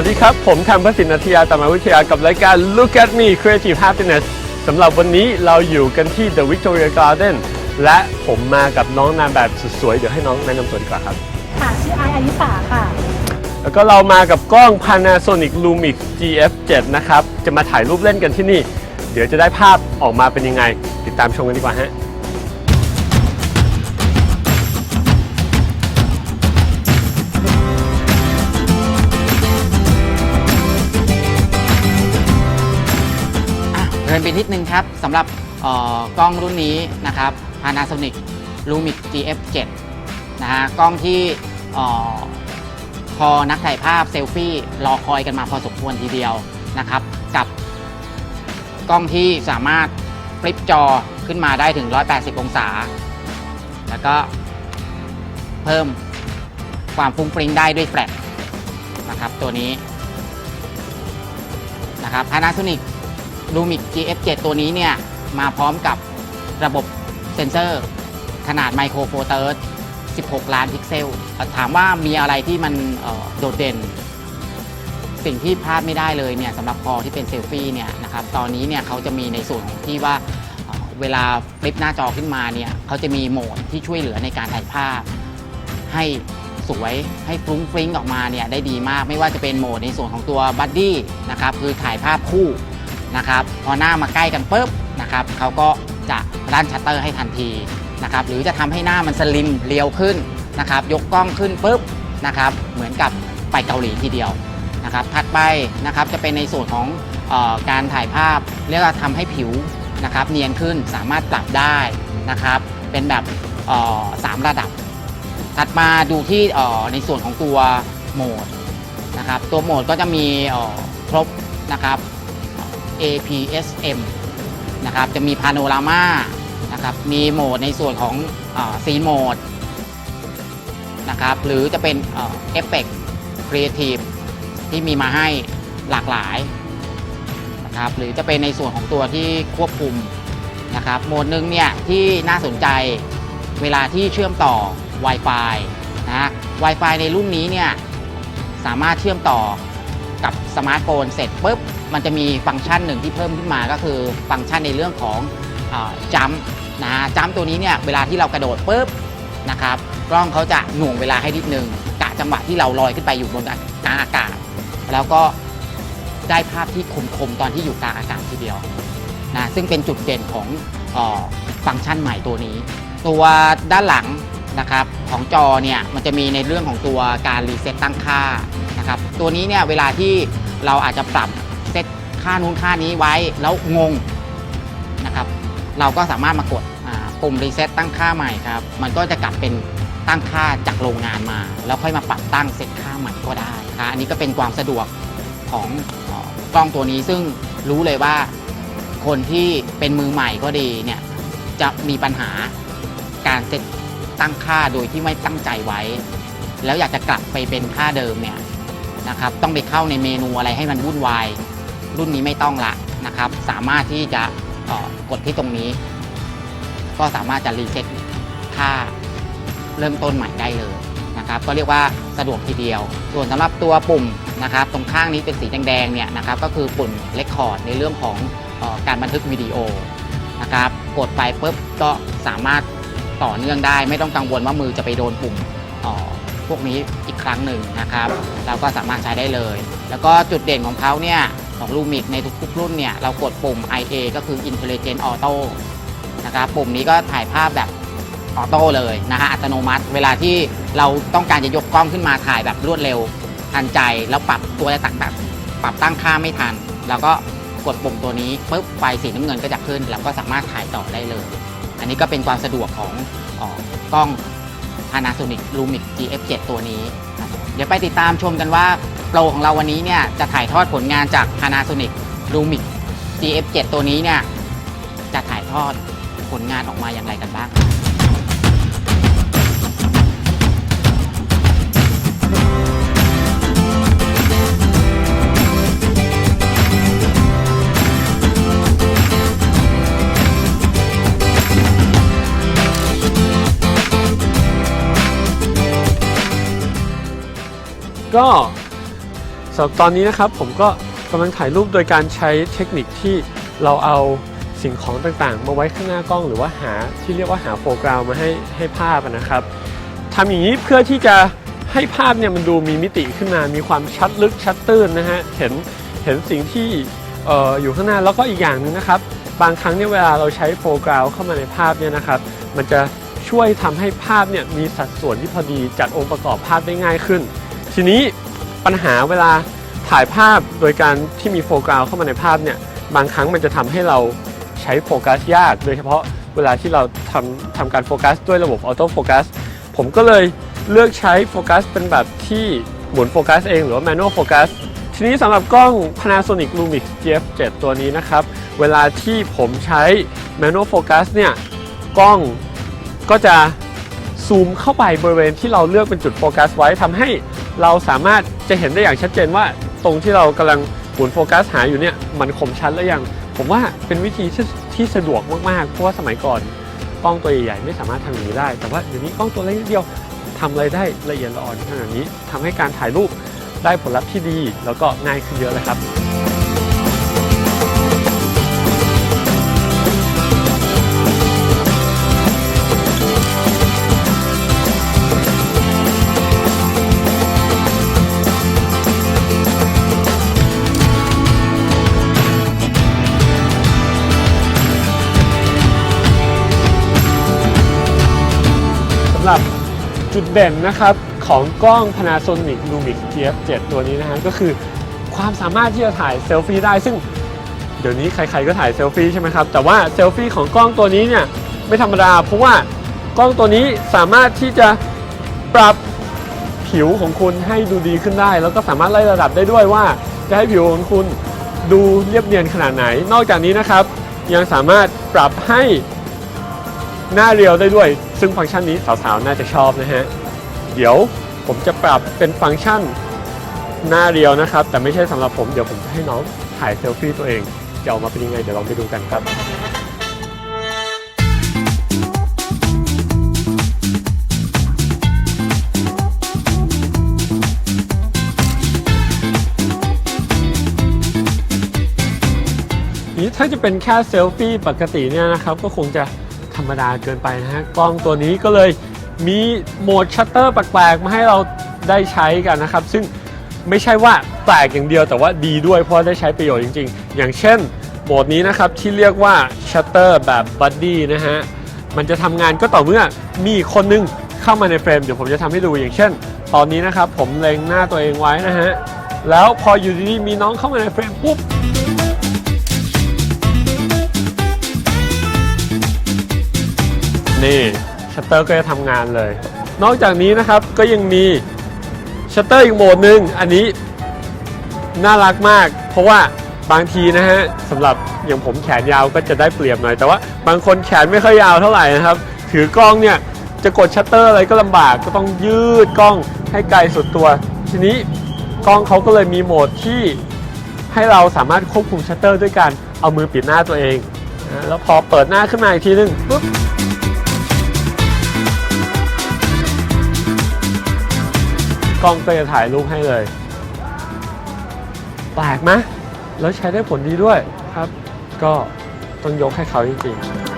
วัสดีครับ ผมแทมประสิทธิ์นัทยาตามวิทยากับรายการ Look at Me Creative Happiness สำหรับวันนี้เราอยู่กันที่ The Victoria Garden และผมมากับน้องนางแบบสุดสวย เดี๋ยวให้น้องแนะนำตัวดีกว่าครับ ค่ะ ชื่อไอซ์อายุสาค่ะ แล้วก็เรามากับกล้อง Panasonic Lumix GF7 นะครับ จะมาถ่ายรูปเล่นกันที่นี่ เดี๋ยวจะได้ภาพออกมาเป็นยังไง ติดตามชมกันดีกว่าฮะ นไปนิดนึงครับสำหรับกล้องรุ่นนี้นะครับ Panasonic Lumix GF7 นะฮะกล้องที่เอ่อพอนักถ่ายภาพเซลฟี่รอคอยกันมาพอสมควรทีเดียวนะครับ กับกล้องที่สามารถฟลิปจอขึ้นมาได้ถึง 180 องศา แล้วก็เพิ่มความฟุ้งฟริ้งได้ด้วยแฟลชนะครับตัวนี้นะครับ Panasonic Lumix GF7 ตัวนี้เนี่ย มาพร้อมกับระบบเซ็นเซอร์ ขนาดไมโครโฟเตอร์16 ล้านพิกเซล ถามว่ามีอะไรที่มันโดดเด่น สิ่งที่พลาดไม่ได้เลยเนี่ยสำหรับคอที่เป็นเซลฟี่เนี่ยนะครับตอนนี้เนี่ยเขาจะมีในส่วนของที่ว่าเเวลาฟลิปหน้าจอขึ้นมาเนี่ยเขาจะมีโหมดที่ช่วยเหลือในการถ่ายภาพ ให้สวยให้ฟรุ้งฟริ้งออกมาเนี่ยได้ดีมาก ไม่ว่าจะเป็นโหมดในส่วนของตัวบัดดี้นะครับคือถ่ายภาพคู่ นะครับพอหน้ามาใกล้กันปุ๊บนะครับเขาก็จะรันชัตเตอร์ให้ทันทีนะครับหรือจะทำให้หน้ามันสลิมเรียวขึ้นนะครับยกกล้องขึ้นปุ๊บนะครับเหมือนกับไปเกาหลีทีเดียวนะครับถัดไปนะครับจะเป็นในส่วนของออการถ่ายภาพเรียกว่าทำให้ผิวนะครับเนียนขึ้นสามารถปรับได้นะครับเป็นแบบสามระดับ ถัดมาดูที่ในส่วนของตัวโหมดนะครับตัวโหมดก็จะมีครบนะครับ APS-M นะครับจะมีพาโนรามานะครับมีโหมดในส่วนของซีนโหมดนะครับหรือจะเป็นเอฟเฟกต์ครีเอทีฟที่มีมาให้หลากหลายนะครับหรือจะเป็นในส่วนของตัวที่ควบคุมนะครับโหมดหนึ่งเนี่ยที่น่าสนใจเวลาที่เชื่อมต่อ Wi-Fi นะ Wi-Fi ในรุ่นนี้เนี่ยสามารถเชื่อมต่อกับสมาร์ทโฟนเสร็จปุ๊บ มันจะมีฟังก์ชันหนึ่งที่เพิ่มขึ้นมาก็คือฟังก์ชันในเรื่องของจัมนะจัมตัวนี้เนี่ยเวลาที่เรากระโดดปุ๊บนะครับกล้องเขาจะหน่วงเวลาให้นิดนึงกะจังหวะที่เราลอยขึ้นไปอยู่บนกลางอากาศ แล้วก็ได้ภาพที่คมๆตอนที่อยู่กลางอากาศทีเดียวนะซึ่งเป็นจุดเด่นของออฟังก์ชันใหม่ตัวนี้ ตัวด้านหลังนะครับของจอเนี่ยมันจะมีในเรื่องของตัวการรีเซ็ตตั้งค่านะครับตัวนี้เนี่ยเวลาที่เราอาจจะปรับ ค่านู้นค่านี้ไว้แล้วงงนะครับ เราก็สามารถมากดปุ่มรีเซ็ตตั้งค่าใหม่ครับ มันก็จะกลับเป็นตั้งค่าจากโรงงานมา แล้วค่อยมาปรับตั้งเซตค่าใหม่ก็ได้นะอันนี้ก็เป็นความสะดวกของกล้องตัวนี้ซึ่งรู้เลยว่าคนที่เป็นมือใหม่ก็ดีเนี่ยจะมีปัญหาการเซตตั้งค่าโดยที่ไม่ตั้งใจไว้ แล้วอยากจะกลับไปเป็นค่าเดิมเนี่ยนะครับต้องไปเข้าในเมนูอะไรให้มันวุ่นวาย รุ่นนี้ไม่ต้องละนะครับ สามารถที่จะกดที่ตรงนี้ ก็สามารถจะรีเซ็ตค่าเริ่มต้นใหม่ได้เลยนะครับ ก็เรียกว่าสะดวกทีเดียว ส่วนสำหรับตัวปุ่มนะครับ ตรงข้างนี้เป็นสีแดงๆเนี่ยนะครับ ก็คือปุ่มเลคคอร์ดในเรื่องของออการบันทึกวิดีโอนะครับ กดไปปุ๊บก็สามารถต่อเนื่องได้ ไม่ต้องกังวลว่ามือจะไปโดนปุ่มพวกนี้อีกครั้งหนึ่งนะครับ เราก็สามารถใช้ได้เลย แล้วก็จุดเด่นของเขาเนี่ย ของลูมิกในทุกๆรุ่นเนี่ยเรากดปุ่ม IA ก็คือ Intelligent Auto นะครับปุ่มนี้ก็ถ่ายภาพแบบออโต้เลยนะฮะอัตโนมัติ เวลาที่เราต้องการจะยกกล้องขึ้นมาถ่ายแบบรวดเร็วทันใจ แล้วปรับตัวจะตักแบบปรับตั้งค่าไม่ทัน แล้วก็กดปุ่มตัวนี้ปุ๊บไฟสีน้ำเงินก็จะขึ้น แล้วก็สามารถถ่ายต่อได้เลย อันนี้ก็เป็นความสะดวกของออกล้อง Panasonic Lumix GF7 ตัวนี้ เดี๋ยวไปติดตามชมกันว่า โปรของเราวันนี้เนี่ยจะถ่ายทอดผลงานจาก Panasonic Lumix GF7 ตัวนี้เนี่ยจะถ่ายทอดผลงานออกมาอย่างไรกันบ้างก็ สำหรับตอนนี้นะครับผมก็กำลังถ่ายรูปโดยการใช้เทคนิคที่เราเอาสิ่งของต่างๆ มาไว้ข้างหน้ากล้องหรือว่าหาที่เรียกว่าหาโฟกัสมาให้ให้ภาพนะครับทำอย่างนี้เพื่อที่จะให้ภาพเนี่ยมันดูมีมิติขึ้นมา มีความชัดลึกชัดตื้นนะฮะเห็นเห็นสิ่งที่อออยู่ข้างหน้าแล้วก็อีกอย่างหนึงนะครับ บางครั้งเนี่ยเวลาเราใช้โฟกัสเข้ามาในภาพเนี่ยนะครับมันจะช่วยทำให้ภาพเนี่ยมีสัดส่วนที่พอดีจัดองค์ประกอบภาพได้ง่ายขึ้น ทีนี้ ปัญหาเวลาถ่ายภาพโดยการที่มีโฟกัสเข้ามาในภาพเนี่ยบางครั้งมันจะทำให้เราใช้โฟกัสยาก โดยเฉพาะเวลาที่เราทำทำการโฟกัสด้วยระบบออโต้โฟกัสผมก็เลยเลือกใช้โฟกัสเป็นแบบที่หมุนโฟกัสเองหรือว่า manual focus ทีนี้สำหรับกล้อง Panasonic Lumix GF7 ตัวนี้นะครับ เวลาที่ผมใช้ manual focus เนี่ยกล้องก็จะซูมเข้าไปบริเวณที่เราเลือกเป็นจุดโฟกัสไว้ทำให้ เราสามารถจะเห็นได้อย่างชัดเจนว่าตรงที่เรากำลังหมุนโฟกัสหาอยู่เนี่ยมันคมชัดแล้วยัง ผมว่าเป็นวิธีที่ทสะดวกมากๆ เพราะว่าสมัยก่อนกล้องตัวใหญ่ๆไม่สามารถทำอย่างนี้ได้ แต่ว่าเดี๋ยวนี้กล้องตัวเล็กนิดเดียวทำอะไรได้ละเอียดละอ่อนขนาดนี้ทำให้การถ่ายรูปได้ผลลัพธ์ที่ดี แล้วก็ง่ายขึ้นเยอะเลยครับ จุดเด่นนะครับของกล้อง Panasonic Lumix GF7 ตัวนี้นะฮะก็คือความสามารถที่จะถ่ายเซลฟี่ได้ ซึ่งเดี๋ยวนี้ใครๆก็ถ่ายเซลฟี่ใช่ไหมครับ แต่ว่าเซลฟี่ของกล้องตัวนี้เนี่ยไม่ธรรมดา เพราะว่ากล้องตัวนี้สามารถที่จะปรับผิวของคุณให้ดูดีขึ้นได้ แล้วก็สามารถไล่ระดับได้ด้วยว่า จะให้ผิวของคุณดูเรียบเนียนขนาดไหน นอกจากนี้นะครับ ยังสามารถปรับให้หน้าเรียวได้ด้วย ซึ่งฟังก์ชันนี้สาวๆ น่าจะชอบนะฮะ เดี๋ยวผมจะปรับเป็นฟังก์ชันหน้าเรียวนะครับ แต่ไม่ใช่สำหรับผมเดี๋ยวผมจะให้น้องถ่ายเซลฟี่ตัวเอง จะออกมาเป็นยังไง เดี๋ยวลองไปดูกันครับนี้ถ้าจะเป็นแค่เซลฟี่ปกติเนี่ยนะครับ ก็คงจะ ธรรมดาเกินไปนะฮะกล้องตัวนี้ก็เลยมีโหมดชัตเตอร์แปลกๆ มาให้เราได้ใช้กันนะครับ ซึ่งไม่ใช่ว่าแปลกอย่างเดียวแต่ว่าดีด้วยเพราะได้ใช้ประโยชน์จริง ๆ อย่างเช่นโหมดนี้นะครับที่เรียกว่าชัตเตอร์แบบบัดดี้นะฮะมันจะทำงานก็ต่อเมื่อมีคนนึงเข้ามาในเฟรมเดี๋ยวผมจะทำให้ดูอย่างเช่น ตอนนี้นะครับผมเล็งหน้าตัวเองไว้นะฮะแล้วพออยู่ดีๆมีน้องเข้ามาในเฟรมปุ๊บ นี่ชัตเตอร์ก็จะทำงานเลย นอกจากนี้นะครับก็ยังมีชัตเตอร์อีกโหมดหนึ่งอันนี้น่ารักมาก เพราะว่าบางทีนะฮะสำหรับอย่างผมแขนยาวก็จะได้เปรียบหน่อย แต่ว่าบางคนแขนไม่ค่อยยาวเท่าไหร่นะครับ ถือกล้องเนี่ยจะกดชัตเตอร์อะไรก็ลำบากก็ต้องยืดกล้องให้ไกลสุดตัว ทีนี้กล้องเขาก็เลยมีโหมดที่ให้เราสามารถควบคุมชัตเตอร์ด้วยการเอามือปิดหน้าตัวเอง แล้วพอเปิดหน้าขึ้นมาอีกทีนึงปุ๊บ กล้องก็จะถ่ายรูปให้เลย แปลกไหมแล้วใช้ได้ผลดีด้วยครับ ก็ต้องยกให้เขาจริงๆ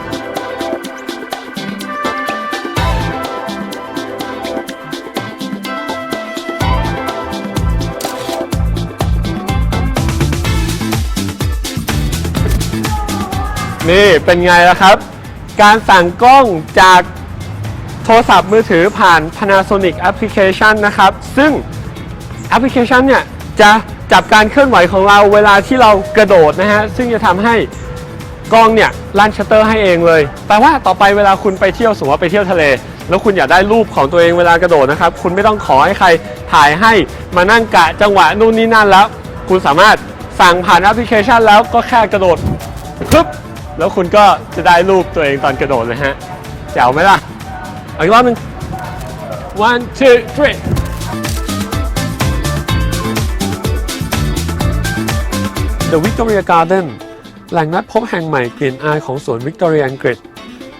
นี่เป็นไงล่ะครับ การสั่งกล้องจาก ทรศัพท์มือถือผ่าน Panasonic Application นะครับ ซึ่งแอปพลิเคชันเนี่ยจะจับการเคลื่อนไหวของเราเวลาที่เรากระโดดนะฮะ ซึ่งจะทำให้กล้องเนี่ยลั่นชัตเตอร์ให้เองเลย แต่ว่าต่อไปเวลาคุณไปเที่ยวสมมติว่าไปเที่ยวทะเล แล้วคุณอยากได้รูปของตัวเองเวลากระโดดนะครับ คุณไม่ต้องขอให้ใครถ่ายให้มานั่งกะจังหวะนู่นนี่นั่นแล้ว คุณสามารถสั่งผ่านแอปพลิเคชันแล้วก็แค่กระโดดปึ๊บแล้วคุณก็จะได้รูปตัวเองตอนกระโดดเลยฮะแจ๋วไหมล่ะ อาอีกรอบหนึ่ง one two three The Victoria Garden แหล่งนัดพบแห่งใหม่กลิ่นอายของสวนวิกตอเรียอังกฤษ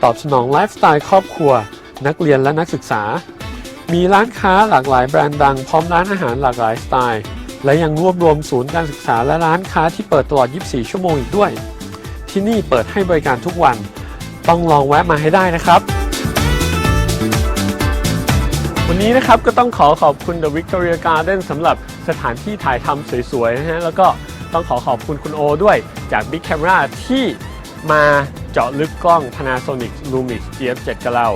ตอบสนองไลฟ์สไตล์ครอบครัว นักเรียนและนักศึกษา มีร้านค้าหลากหลายแบรนด์ดัง พร้อมร้านอาหารหลากหลายสไตล์ และยังรวบรวมศูนย์การศึกษาและร้านค้าที่เปิดตลอด 24 ชั่วโมงอีกด้วย ที่นี่เปิดให้บริการทุกวัน ต้องลองแวะมาให้ได้นะครับ วันนี้นะครับก็ต้องขอขอบคุณ The Victoria Garden สำหรับสถานที่ถ่ายทำสวยๆนะฮะแล้วก็ต้องขอขอบคุณคุณโอด้วยจาก Big Camera ที่มาเจาะลึกกล้อง Panasonic Lumix GF7 กับเรา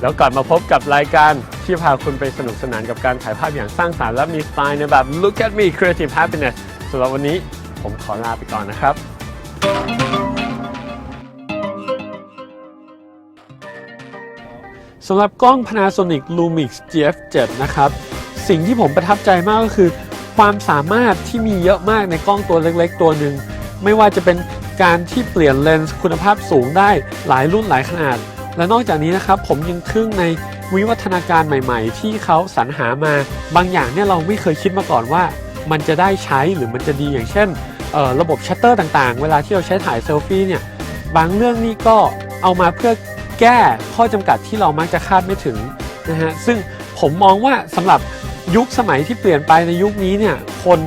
แล้วกลับมาพบกับรายการที่พาคุณไปสนุกสนานกับการถ่ายภาพอย่างสร้างสรรค์และมีสไตล์ในแบบ Look at me Creative Happiness สำหรับวันนี้ผมขอลาไปก่อนนะครับ สำหรับกล้อง Panasonic Lumix GF7 นะครับ สิ่งที่ผมประทับใจมากก็คือ ความสามารถที่มีเยอะมากในกล้องตัวเล็กๆ ตัวหนึ่ง ไม่ว่าจะเป็นการที่เปลี่ยนเลนส์คุณภาพสูงได้หลายรุ่นหลายขนาด และนอกจากนี้นะครับ ผมยังทึ่งในวิวัฒนาการใหม่ๆ ที่เขาสรรหามา บางอย่างเนี่ยเราไม่เคยคิดมาก่อนว่า มันจะได้ใช้หรือมันจะดีอย่างเช่นระบบชัตเตอร์ต่างๆ เวลาที่เราใช้ถ่ายเซลฟี่เนี่ย บางเรื่องนี่ก็เอามาเพื่อ แก้ข้อจำกัดที่เรามักจะคาดไม่ถึงนะฮะซึ่งผมมองว่าสำหรับยุคสมัยที่เปลี่ยนไปในยุคนี้เนี่ยคน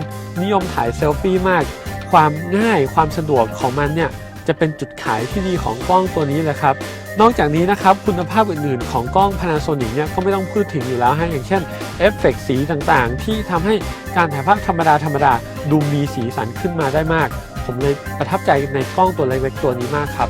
นิยมถ่ายเซลฟี่มาก ความง่ายความสะดวกของมันเนี่ยจะเป็นจุดขายที่ดีของกล้องตัวนี้แหละครับ นอกจากนี้นะครับคุณภาพอื่นๆ ของกล้อง Panasonic เนี่ยก็ไม่ต้องพูดถึงอยู่แล้วฮะอย่างเช่นเอฟเฟกต์สีต่างๆ ที่ทำให้การถ่ายภาพธรรมดาธรรมดาดูมีสีสันขึ้นมาได้มาก ผมเลยประทับใจในกล้องตัวเล็กๆตัวนี้มากครับ